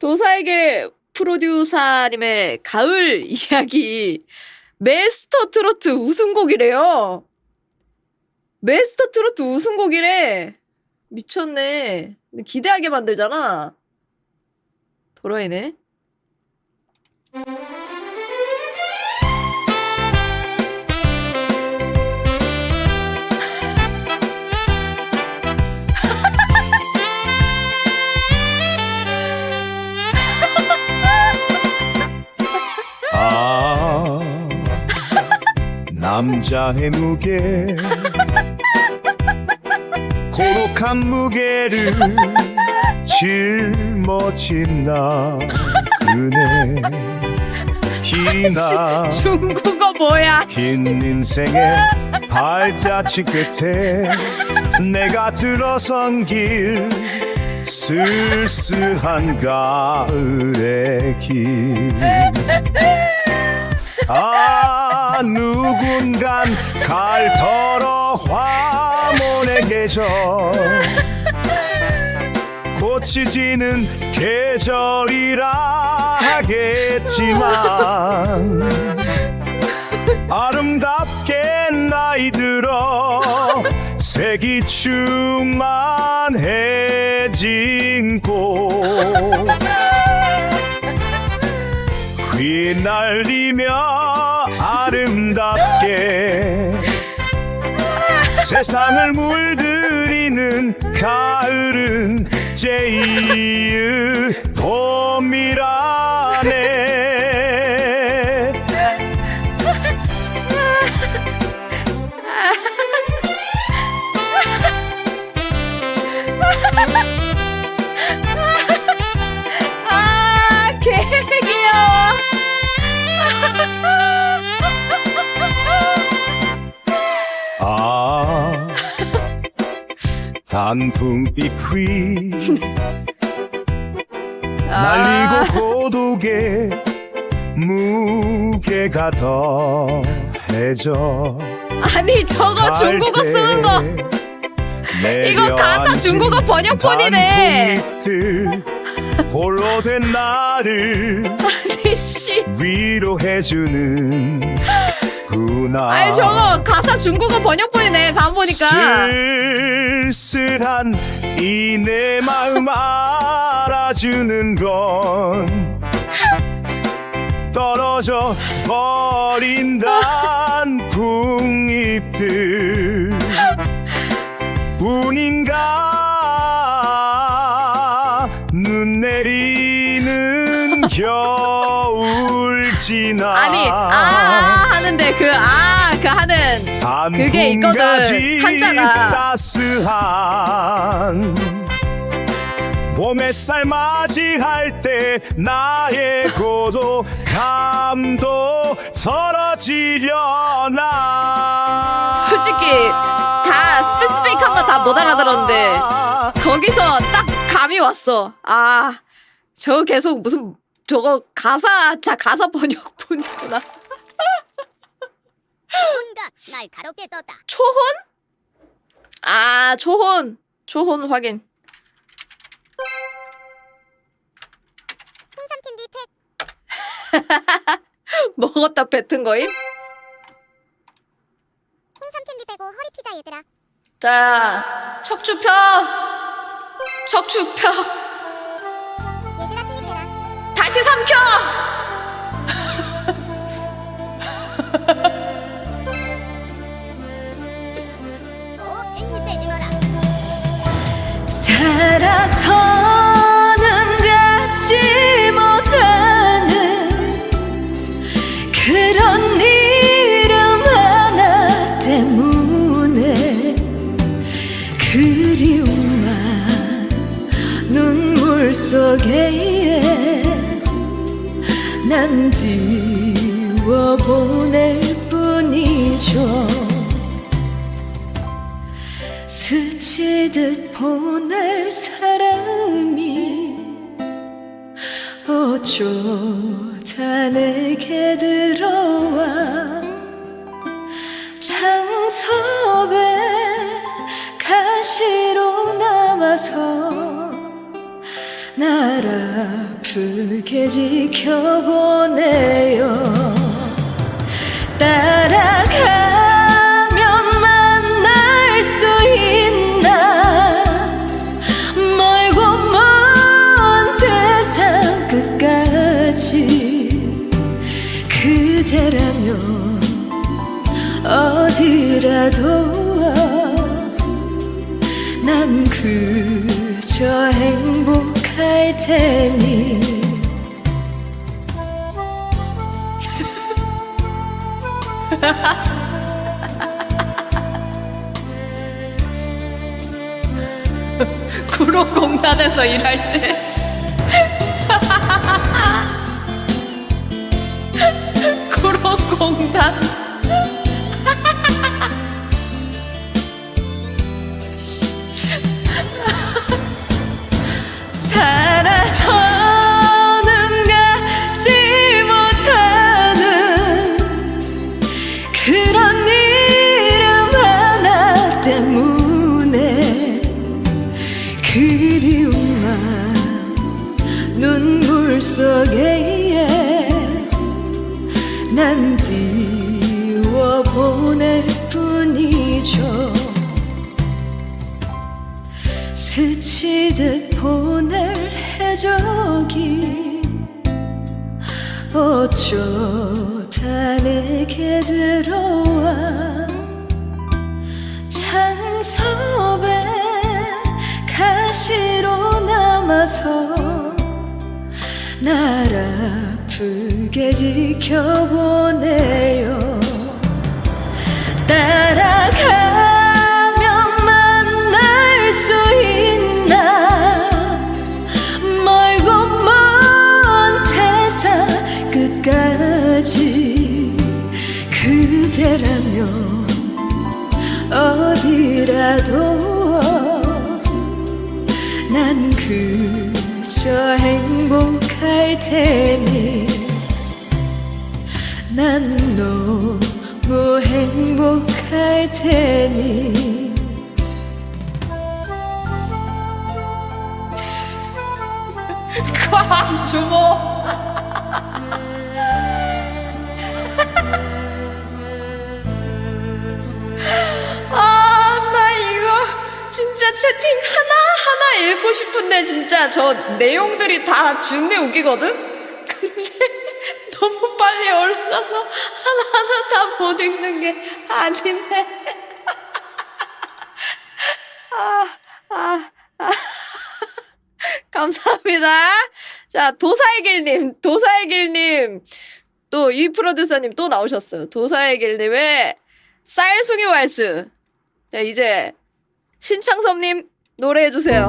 도사에게 프로듀서님의 가을 이야기 메스터 트로트 우승곡이래요. 메스터 트로트 우승곡이래. 미쳤네. 기대하게 만들잖아. 도라이네. 남자의 무게. 고독한 무게를 짊어진 나 그네. 기나. 중국어 뭐야? 긴 인생의 발자취 끝에 내가 들어선 길 쓸쓸한 가을의 길. 아 누군간 갈 털어 화몬의 계절 고치지는 계절이라 하겠지만 아름답게 나이 들어 색이 충만해진 꽃 휘날리며 아름답게 세상을 물들이는 가을은 제이의 봄이라네 단풍 잎이 날리고 고독의 무게가 더해져 아니, 저거 중국어 쓰는 거. 이거 가사 중국어 번역본이네. 단풍잎들 홀로 된 나를 아니, 씨. 위로해주는 구나 아니, 저거 가사 중국어 번역본이네. 다음 보니까. 쓸쓸한 이 내 마음 알아주는 건 떨어져 버린 단풍잎들 뿐인가 나 아니, 아, 하는데 그, 아, 그 하는. 그게 있거든, 한자가. 따스한 봄 햇살 맞이할 때 나의 고독감도 덜어지려나 솔직히 다 스페시픽한 거 다 못 알아들었는데 거기서 딱 감이 왔어. 아, 저 계속 무슨 저거 가사 자 가사 번역본이구나. 혼가 날카롭게 떴다. 초혼? 아, 초혼. 초혼 확인. 홍삼 캔디 택. 먹었다 뱉은 거임? 홍삼 캔디 빼고 허리 피자 얘들아. 자, 척추 펴. 척추 펴. 삼켜. 오캔 스치듯 보낼 사람이 어쩌다 내게 들어와 장섭에 가시로 남아서 날 아프게 지켜보네요. 따라가 그저 행복할 테니. 구로공단에서 일할 때. 구로공단 속에 난 띄워 보낼 뿐이죠. 스치듯 보낼 해적이 어쩌다 내게 들어와 날 아프게 지켜보네요. 따라가면 만날 수 있나? 멀고 먼 세상 끝까지 그대라면 어디라도 난 그저 행복 할 테니 난 너무 행복할 테니 쾅 주모. 아나 이거 진짜 채팅 하나 읽고 싶은데 진짜 저 내용들이 다 준내 웃기거든? 근데 너무 빨리 올라가서 하나하나 다 못 읽는 게 아닌데 아, 아, 아. 감사합니다. 자, 도사의 길님, 도사의 길님, 또 이 프로듀서님 또 나오셨어요. 도사의 길님의 쌀숭이 왈스. 자, 이제 신창섭님 노래해주세요.